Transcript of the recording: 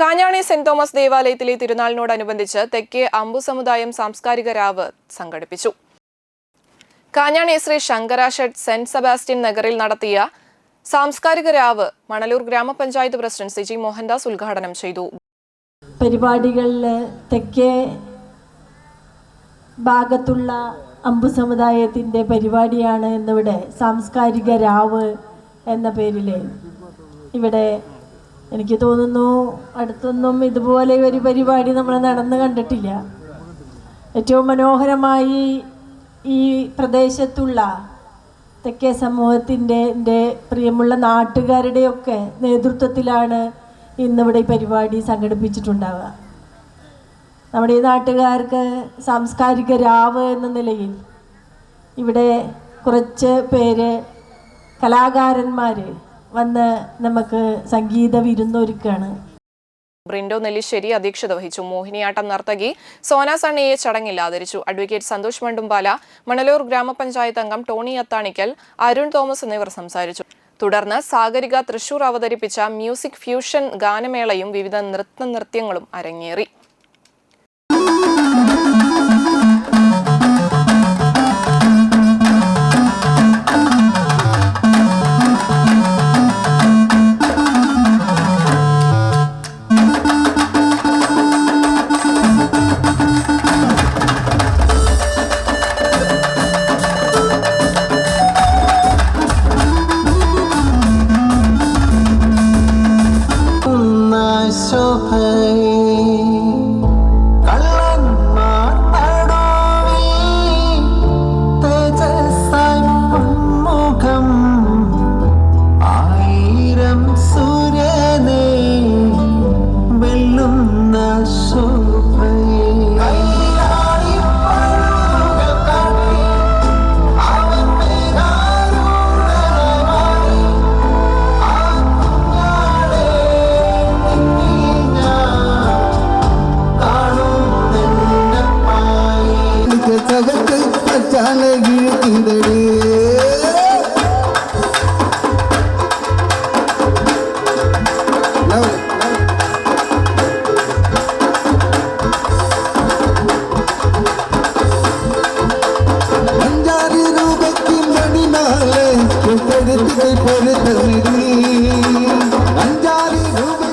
Kanjani saint Thomas ദേവാലയത്തിലെ തിരുനാളിനോടനുബന്ധിച്ച് തെക്കേ അമ്പു സമുദായം സാംസ്കാരിക രാവ് സംഘടിപ്പിച്ചു. കാഞ്ഞാണി ശ്രീ ശങ്കരാഷഡ് സെന്റ് സെബാസ്റ്റ്യൻ നഗറിൽ നടത്തിയ സാംസ്കാരിക രാവ് മണലൂർ ഗ്രാമപഞ്ചായത്ത് പ്രസിഡന്റ് സിജി മോഹൻദാസ് ഉദ്ഘാടനം ചെയ്തു. പരിപാടികളിൽ തെക്കേ ഭാഗത്തുള്ള അമ്പു സമുദായത്തിന്റെ പരിപാടിയാണ് ഇന്നിവിടെ സാംസ്കാരിക രാവ് എന്ന പേരിൽ ഇവിടെ എനിക്ക് തോന്നുന്നു അടുത്തൊന്നും ഇതുപോലെ ഒരു പരിപാടി നമ്മൾ നടന്നു കണ്ടിട്ടില്ല. ഏറ്റവും മനോഹരമായി ഈ പ്രദേശത്തുള്ള തെക്കേ സമൂഹത്തിന്റെ എന്റെ പ്രിയമുള്ള നാട്ടുകാരുടെയൊക്കെ നേതൃത്വത്തിലാണ് ഇന്നിവിടെ ഈ പരിപാടി സംഘടിപ്പിച്ചിട്ടുണ്ടാവുക. നമ്മുടെ ഈ നാട്ടുകാർക്ക് സാംസ്കാരിക രാവ് എന്ന നിലയിൽ ഇവിടെ കുറച്ച് പേര് കലാകാരന്മാർ വന്ന് നമുക്ക് സംഗീത വിരുന്നൊരുക്കാണ് ബ്രിൻഡോ നെല്ലിശ്ശേരി അധ്യക്ഷത വഹിച്ചു. മോഹിനിയാട്ടം നർത്തകി സോനാ സണ്ണിയെ ചടങ്ങിൽ ആദരിച്ചു. അഡ്വക്കേറ്റ് സന്തോഷ് മണ്ടുംപാല മണലൂർ ഗ്രാമപഞ്ചായത്ത് അംഗം ടോണി അത്താണിക്കൽ അരുൺ തോമസ് എന്നിവർ സംസാരിച്ചു. തുടർന്ന് സാഗരിക തൃശൂർ അവതരിപ്പിച്ച മ്യൂസിക് ഫ്യൂഷൻ ഗാനമേളയും വിവിധ നൃത്ത നൃത്യങ്ങളും അരങ്ങേറി. காலை இழுக்குதடி பொறுத்தடி அஞ்சாறு ரூபாய்